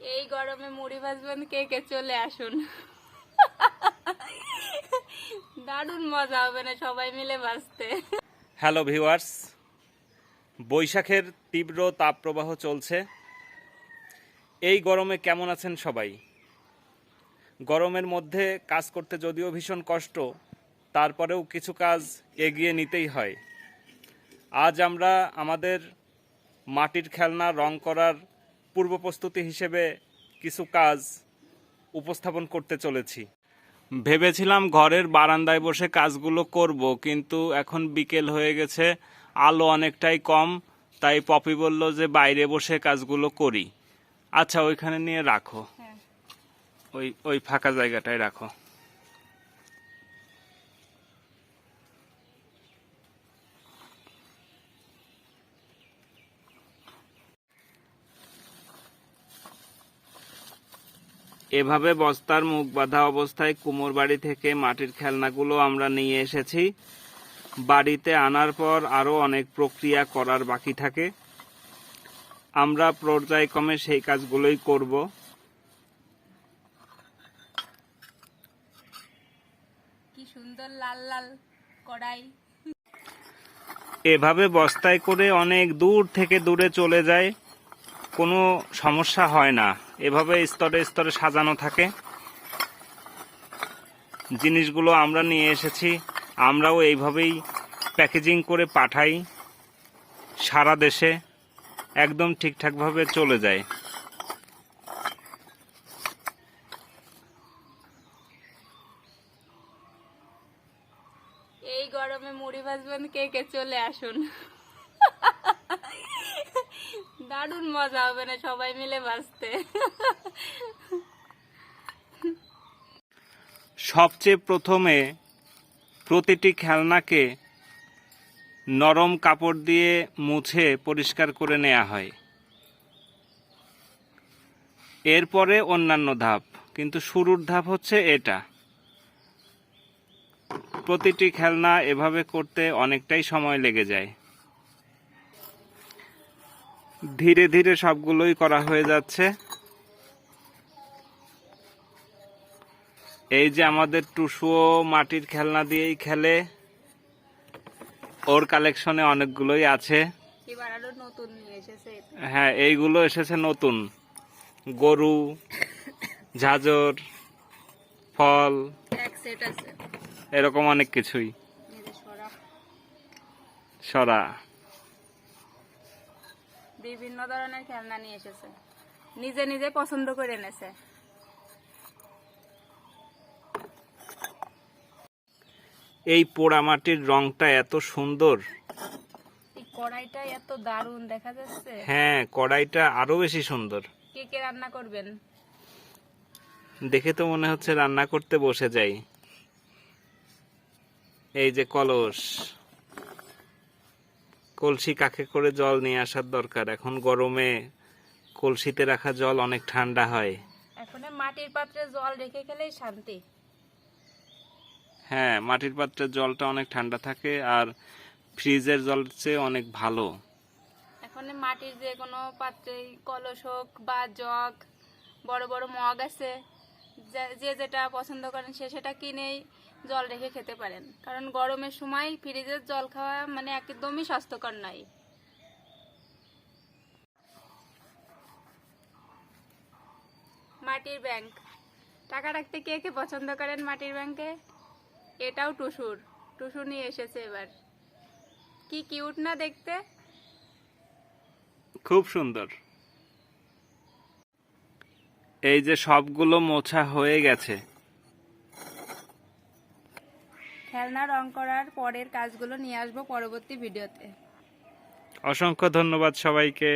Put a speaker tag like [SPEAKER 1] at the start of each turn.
[SPEAKER 1] এই গরমে মুড়ি ভাজবেন, কে কে চলে আসুন। দারুণ মজা হবে না সবাই মিলে ভাজতে।
[SPEAKER 2] হ্যালো ভিউয়ার্স বৈশাখের তীব্র তাপপ্রবাহ চলছে। এই গরমে কেমন আছেন সবাই? গরমের মধ্যে কাজ করতে যদিও ভীষণ কষ্ট, তারপরেও কিছু কাজ এগিয়ে নিতেই হয়। আজ আমরা আমাদের মাটির খেলনা রং করার পূর্ব প্রস্তুতি হিসেবে কিছু কাজ উপস্থাপন করতে চলেছি। ভেবেছিলাম ঘরের বারান্দায় বসে কাজগুলো করব কিন্তু এখন বিকেল হয়ে গেছে আলো অনেকটাই কম তাই পপি বলল যে বাইরে বসে কাজগুলো করি। আচ্ছা ওইখানে নিয়ে রাখো।
[SPEAKER 1] হ্যাঁ।
[SPEAKER 2] ওই ওই ফাঁকা জায়গাটায় রাখো। এভাবে বস্তার মুখ বাঁধা অবস্থায় কুমোর বাড়ি থেকে মাটির খেলনাগুলো আমরা নিয়ে এসেছি। বাড়িতে আনার পর আরও অনেক প্রক্রিয়া করার বাকি থাকে। আমরা পর্যায়ক্রমে সেই কাজগুলোই করব।
[SPEAKER 1] কি সুন্দর লাল লাল কড়াই।
[SPEAKER 2] এভাবে বস্তায় করে অনেক দূর থেকে দূরে চলে যায় কোনো সমস্যা হয় না। এভাবে স্তরে স্তরে সাজানো থাকে। জিনিসগুলো আমরা নিয়ে এসেছি। আমরাও এইভাবেই প্যাকেজিং করে পাঠাই। সারা দেশে একদম ঠিকঠাকভাবে চলে যায়।
[SPEAKER 1] এই গরমে মুড়ি ভাজবেন, কে কে চলে আসুন? দারুণ মজা হবে না সবাই মিলে ভাজতে
[SPEAKER 2] সবচেয়ে প্রথমে প্রতিটি খেলনাকে নরম কাপড় দিয়ে মুছে পরিষ্কার করে নেওয়া হয়। এরপরে অন্যান্য ধাপ, কিন্তু শুরুর ধাপ হচ্ছে এটা। প্রতিটি খেলনা এভাবে করতে অনেকটাই সময় লেগে যায়। ধীরে ধীরে সবগুলোই করা হয়ে যাচ্ছে। এই যে আমাদের টুসুও মাটির খেলনা দিয়েই খেলে। ওর কালেকশনে অনেকগুলোই আছে।
[SPEAKER 1] এবার নতুন এসেছে।
[SPEAKER 2] হ্যাঁ এইগুলো এসেছে নতুন। গরু ঝাঁঝর ফল এরকম অনেক কিছুই।
[SPEAKER 1] সরা। বিভিন্ন ধরনের খেলনা নিয়ে এসেছে। নিজে নিজে পছন্দ করে এনেছে।
[SPEAKER 2] এই পোড়ামাটির রংটা এত সুন্দর।
[SPEAKER 1] কড়াইটা এত দারুণ দেখা যাচ্ছে?
[SPEAKER 2] হ্যাঁ কড়াইটা আরও বেশি সুন্দর।
[SPEAKER 1] কে কে রান্না করবেন?
[SPEAKER 2] দেখে তো মনে হচ্ছে রান্না করতে বসে যাই। এই যে কলস। কলসি কাকে করে জল নিয়ে আসার দরকার? এখন গরমে কলসিতে রাখা জল অনেক ঠান্ডা হয়।
[SPEAKER 1] এখন মাটির পাত্রে জল রেখে খেলেই শান্তি।
[SPEAKER 2] হ্যাঁ মাটির পাত্রের জলটা অনেক ঠান্ডা থাকে আর ফ্রিজের জলের চেয়ে অনেক ভালো।
[SPEAKER 1] এখন মাটির যে কোনো পাত্রে কলস হোক বা জগ বড় বড় মগ আছে যে যেটা পছন্দ করেন সে সেটা কিনেই জল রেখে খেতে পারেন। কারণ গরমের সময় ফ্রিজের জল খাওয়া মানে একদমই স্বাস্থ্যকর নয়। মাটির ব্যাংক টাকা রাখতে কে কে পছন্দ করেন মাটির ব্যাংকে এটাও টুসুর। টুসু নিয়ে এসেছে এবার। কি কিউট না দেখতে?
[SPEAKER 2] খুব সুন্দর। এই যে সবগুলো মোছা হয়ে গেছে।
[SPEAKER 1] খেলনা রং করার পরের কাজগুলো নিয়ে আসব পরবর্তী ভিডিওতে।
[SPEAKER 2] অসংখ্য ধন্যবাদ সবাইকে।